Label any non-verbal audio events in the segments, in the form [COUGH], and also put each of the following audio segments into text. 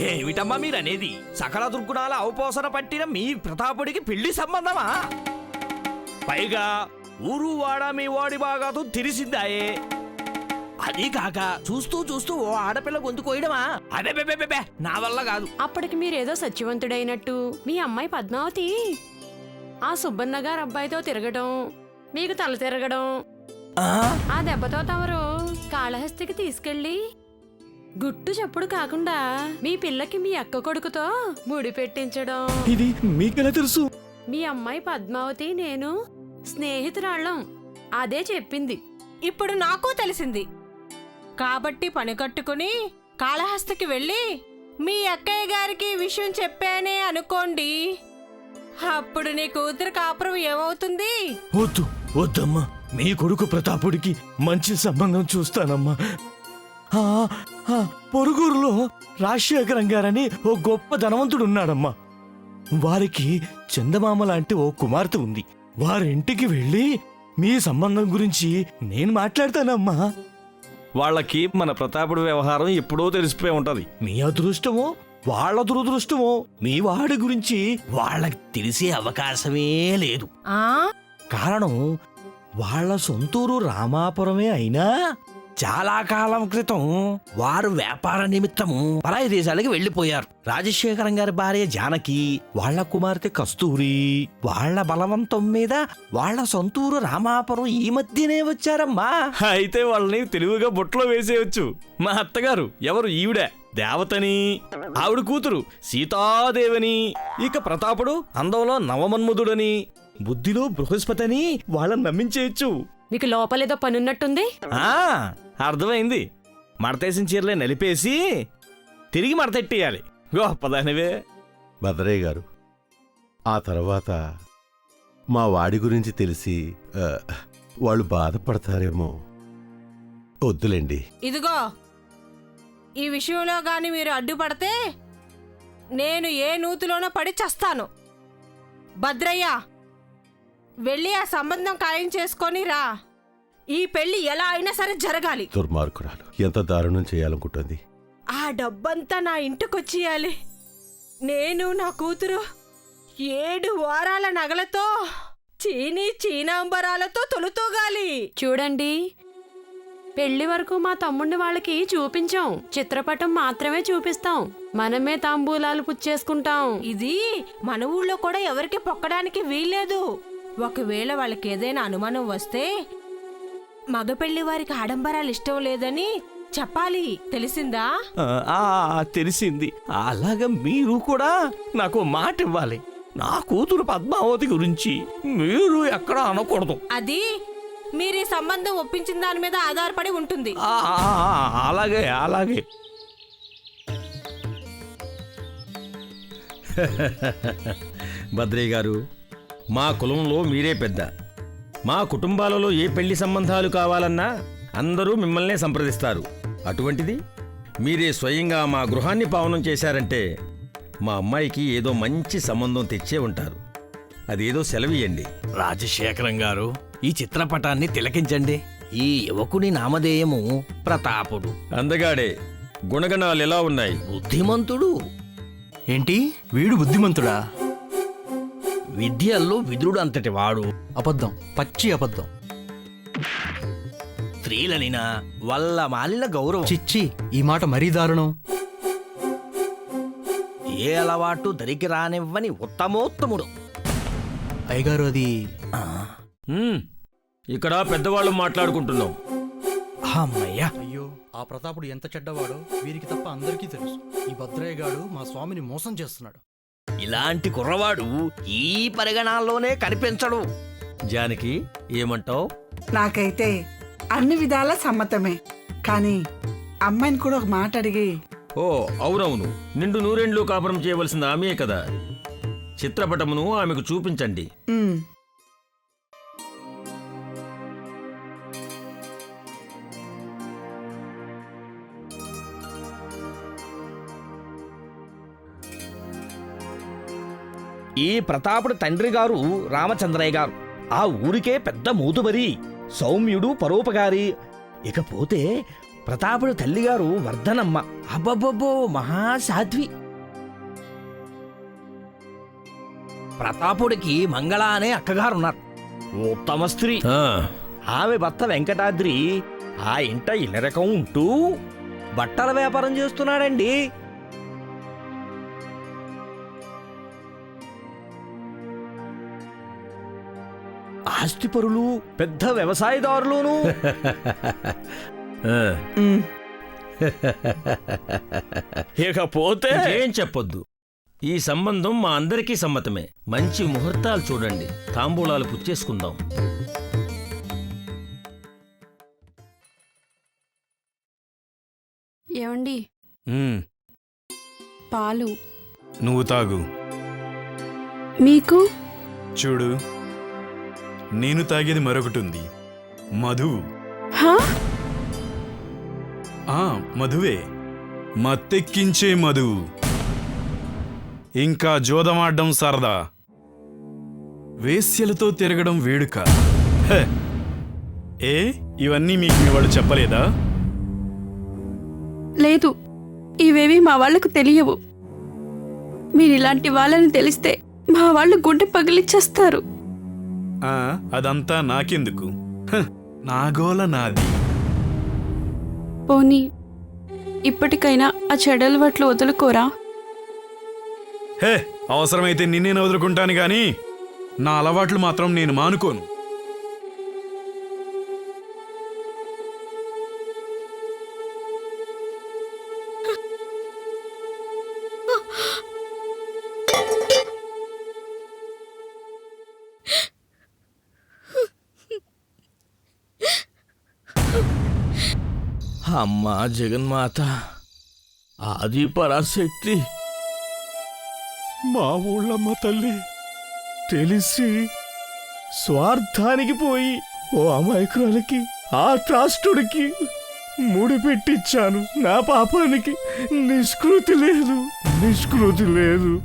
ఏమిటమ్మా మీరనేది? సకల దుర్గుణాల అవపోసన పట్టిన మీ ప్రతాపుడికి పెళ్ళి సంబంధమా? పైగా ఊరు వాడ మీ వాడి బాగాతో తెలిసిందాయే అది కాక చూస్తూ చూస్తూ ఓ ఆడపిల్ల గొంతు కోయడమా? అదే నా వల్ల కాదు. అప్పటికి మీరేదో సత్యవంతుడైనట్టు మీ అమ్మాయి పద్మావతి. ఆ సుబ్బన్న గారు అబ్బాయితో తిరగడం మీకు తల తిరగడం. ఆ? ఆ దెబ్బతో తమరు కాళహస్తికి తీసుకెళ్ళి గుట్టు చప్పుడు కాకుండా మీ పిల్లకి మీ అక్క కొడుకుతో ముడి పెట్టించడం. ఇది మీకెలా తెలుసు? మీ అమ్మాయి పద్మావతి నేను స్నేహితురాళ్ళం. అదే చెప్పింది. ఇప్పుడు నాకు తెలిసింది. కాబట్టి పని కట్టుకుని కాళహస్తికి వెళ్ళి మీ అక్కయ్య గారికి ఈ విషయం చెప్పానే అనుకోండి. అప్పుడు నీ కూతురు కాపురం ఏమవుతుంది? వద్దు వద్దమ్మా. మీ కొడుకు ప్రతాపుడికి మంచి సంబంధం చూస్తానమ్మా. పొరుగురులో రాజశేఖరం గారని ఓ గొప్ప ధనవంతుడు ఉన్నాడమ్మా వారికి చందమామ లాంటి ఓ కుమార్తె ఉంది. వారింటికి వెళ్ళి మీ సంబంధం గురించి నేను మాట్లాడతానమ్మా. వాళ్ళకి మన ప్రతాపుడి వ్యవహారం ఎప్పుడో తెలిసిపోయి ఉంటది. మీ అదృష్టమో వాళ్ళ దురదృష్టమో మీ వాడి గురించి వాళ్ళకి తెలిసే అవకాశమే లేదు. ఆ? కారణం వాళ్ళ సొంతూరు రామాపురమే అయినా చాలా కాలం క్రితం వారు వ్యాపార నిమిత్తము పరాయి దేశాలకి వెళ్ళిపోయారు రాజశేఖరం గారి భార్య జానకి వాళ్ళ కుమార్తె కస్తూరి వాళ్ళ బలవంతం మీద వాళ్ళ సొంతూరు రామాపురం ఈ మధ్యనే వచ్చారమ్మా. అయితే వాళ్ళని తెలివిగా బుట్టలో వేసేయచ్చు. మా అత్తగారు ఎవరు? ఈవిడ. దేవతని. ఆవిడ కూతురు సీతాదేవని. ఇక ప్రతాపుడు అందంలో నవమన్ముదుడని బుద్ధిలో బృహస్పతని వాళ్ళని నమ్మించేయచ్చు. మీకు లోపలేదో పనున్నట్టుంది? ఆ, అర్థమైంది. మడతేసిన చీరలే నలిపేసి తిరిగి మడతెట్టేయాలి గొప్పదానివే. భద్రయ్య గారు ఆ తర్వాత మా వాడి గురించి తెలిసి ఆ, వాళ్ళు బాధపడతారేమో. వద్దులేండి. ఇదిగో ఈ విషయంలో గాని మీరు అడ్డుపడితే నేను ఏ నూతిలోనో పడి చస్తాను. భద్రయ్య వెళ్ళి ఆ సంబంధం ఖాయం చేసుకొని రా. ఈ పెళ్ళి ఎలా అయినా సరే జరగాలి. దుర్మార్గురాలు ఎంత దారుణం చేయాలనుకుంటుంది? ఆ డబ్బంతా నా ఇంటికొచ్చేయాలి. నేను నా కూతురు ఏడు వారాల నగలతో చీనీ చీనాంబరాలతో తొలుతూగాలి. చూడండి పెళ్ళి వరకు మా తమ్ముడిని వాళ్ళకి చూపించాం. చిత్రపటం మాత్రమే చూపిస్తాం. మనమే తాంబూలాలు పుచ్చేసుకుంటాం. ఇది మన ఊళ్ళో కూడా ఎవరికి పొక్కడానికి వీల్లేదు. ఒకవేళ వాళ్ళకి ఏదైనా అనుమానం వస్తే మగ పెళ్ళి వారికి ఆడంబరాలు ఇష్టం లేదని చెప్పాలి. తెలిసిందా? ఆ, ఆ, తెలిసింది. అలాగా మీరు కూడా నాకు మాట ఇవ్వాలి. నా కూతురు పద్మావతి గురించి మీరు ఎక్కడ అనకూడదు. అది మీరు ఈ సంబంధం ఒప్పించిన దాని మీద ఆధారపడి ఉంటుంది. ఆ, ఆ, ఆ, అలాగే అలాగే. [LAUGHS] భద్రయ్య గారు మా కులంలో మీరే పెద్ద. మా కుటుంబాలలో ఏ పెళ్ళి సంబంధాలు కావాలన్నా అందరూ మిమ్మల్నే సంప్రదిస్తారు. అటువంటిది మీరే స్వయంగా మా గృహాన్ని పావనం చేశారంటే మా అమ్మాయికి ఏదో మంచి సంబంధం తెచ్చే ఉంటారు. అదేదో సెలవియండి రాజశేఖరం గారు ఈ చిత్రపటాన్ని తిలకించండి. ఈ యువకుని నామధేయము ప్రతాపుడు. అందగాడే గుణగణాలు ఎలా ఉన్నాయి? బుద్ధిమంతుడు. ఏంటి? వీడు బుద్ధిమంతుడా? విద్యల్లో విదురుడు అంతటి వాడు. అబద్ధం పచ్చి అబద్ధం. స్త్రీలనిన వల్ల మాలిన గౌరవం. చిచ్చి ఈ మాట మరీ దారుణం. ఏ అలవాటు దరికి రానివ్వని ఉత్తమోత్తముడు. అయ్యగారు అది హ్మ్, ఇక్కడ పెద్దవాళ్ళు మాట్లాడుకుంటున్నాం. అమ్మయ్యా. అయ్యో ఆ ప్రతాపుడు ఎంత చెడ్డవాడో వీరికి తప్ప అందరికీ తెలుసు. ఈ భద్రయ్య గాడు మా స్వామిని మోసం చేస్తున్నాడు. ఇలాంటి కుర్రవాడు ఈ పరిగణాల్లోనే కనిపించడు. జానకి ఏమంటావు? నాకైతే అన్ని విధాల సమ్మతమే. కానీ అమ్మాయిని కూడా ఒక మాట అడిగి. ఓ అవునవును. నిండు నూరేండ్లు కాపురం చేయవలసిన ఆమె కదా. చిత్రపటమును ఆమెకు చూపించండి. ఈ ప్రతాపుడు తండ్రి గారు రామచంద్రయ్య గారు. ఆ ఊరికే పెద్ద మూతుబరి సౌమ్యుడు పరోపకారి. ఇకపోతే ప్రతాపుడి తల్లిగారు వర్ధనమ్మ. అబ్బబ్బబ్బో మహాసాధ్వి. ప్రతాపుడికి మంగళ అనే అక్కగారు ఉన్నారు ఉత్తమ స్త్రీ. ఆమె భర్త వెంకటాద్రి ఆ ఇంట ఇల్లరకం ఉంటూ బట్టల వ్యాపారం చేస్తున్నాడండి. ఆస్తిపరులు పెద్ద వ్యవసాయదారులును. ఇకపోతే ఏం చెప్పొద్దు. ఈ సంబంధం మా అందరికీ సమ్మతమే. మంచి ముహూర్తాలు చూడండి. తాంబూలాలు పుచ్చేసుకుందాం. ఏమండి. పాలు. నువ్వు తాగు. మీకు? చూడు. నేను తాగేది మరొకటి ఉంది. మధు. హా? ఆ మధువే. మత్తెక్కించే మధువు ఇంకా జోదమాడడం సరదా. వేశ్యలతో తిరగడం వేడుక. ఏ ఇవన్నీ మీకు మీ వాళ్ళు చెప్పలేదా? లేదు. ఇవేవి మా వాళ్ళకు తెలియవు. మీరు ఇలాంటి వాళ్ళని తెలిస్తే మా వాళ్ళు గుండె పగిలిచ్చేస్తారు. అదంతా నాకెందుకు? హ, నా గోల నాది. పోనీ ఇప్పటికైనా ఆ చెడలవట్లు వదులుకోరా? హే అవసరమైతే నిన్నే వదులుకుంటాను గాని నా అలవాట్లు మాత్రం నేను మానుకోను. అమ్మా జగన్మాత ఆది పరాశక్తి. మా ఊళ్ళమ్మ తల్లి తెలిసి స్వార్థానికి పోయి ఓ అమాయకురాలకి ఆ ట్రాస్టుడికి ముడి పెట్టించాను నా పాపానికి నిష్కృతి లేదు నిష్కృతి లేదు.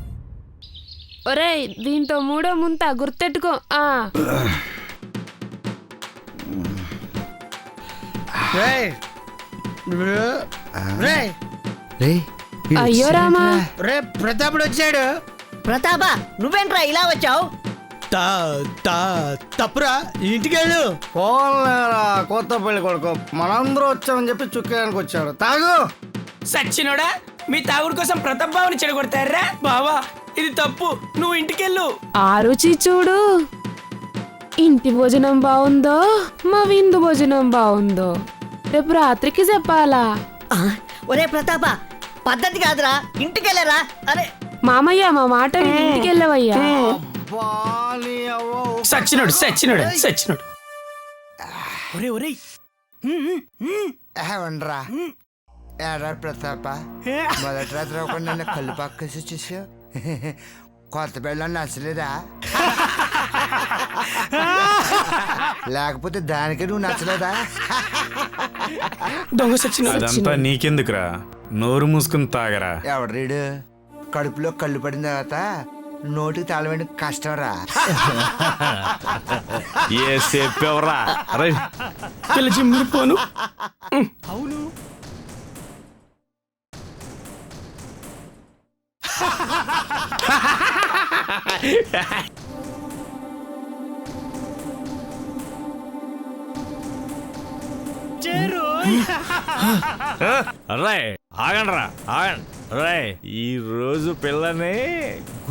ఒరేయ్ దీంతో మూడో ముంత గుర్తెట్టుకో. ఆ. అయ్యో రామా. రే ప్రతాపుడు వచ్చాడు. ప్రతాప నువ్వేంట్రా ఇలా వచ్చావు? తప్పురా ఇంటికి వెళ్ళు పోలేరా కొత్త పెళ్ళి కొడుకు. మనందరూ వచ్చామని చెప్పి చుక్కేయడానికి వచ్చాడు. తాగు. సచ్చినోడా మీ తాగుడు కోసం ప్రతాప్ బాబుని చెడగొడతారా? బావా ఇది తప్పు. నువ్వు ఇంటికెళ్ళు. ఆ రుచి చూడు. ఇంటి భోజనం బాగుందో మా విందు భోజనం బాగుందో రేపు రాత్రికి చెప్పాలా? ఒరే ప్రతాప పద్ధతి కాదురా ఇంటికెళ్ళరా? అరే. మామయ్య మా మాట విని ఇంటికి వెళ్ళవయ్యా సచ్చినోడు సచ్చినోడు సచ్చినోడు. ఒరే ఒరే. ఉండరా ఎరా ప్రతాప? మొదటి రాత్రి ఒక నన్ను కళ్ళు పక్కసి వచ్చేసా కొత్త పెళ్ళని నచ్చలేదా? లేకపోతే దానికి నువ్వు నచ్చలేదా? దొంగ సచ్చినోడు అదంతా నీకెందుకురా? నోరు మూసుకుని తాగరా. ఎవడ్రీడు కడుపులో కళ్ళు పడిన తర్వాత నోటికి తాళమైన కష్టం రా ఏ చెప్పేవరా? అరే. పిల్ల జిమ్మిపోను రే ఆగండ్రా ఆగండి. రే ఈ రోజు పిల్లని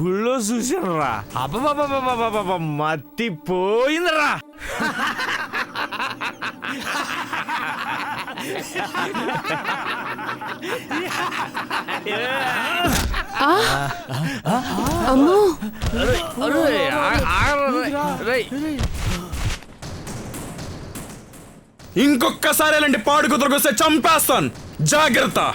గుళ్ళో చూసానురా అబ్బబ్బబ్బబ్బబ్బబ్బ మత్తిపోయిందిరా. అమ్మో. ఇంకొక్కసారి ఇలాంటి పాడు కుదరకొస్తే చంపేస్తాను. జాగ్రత్త.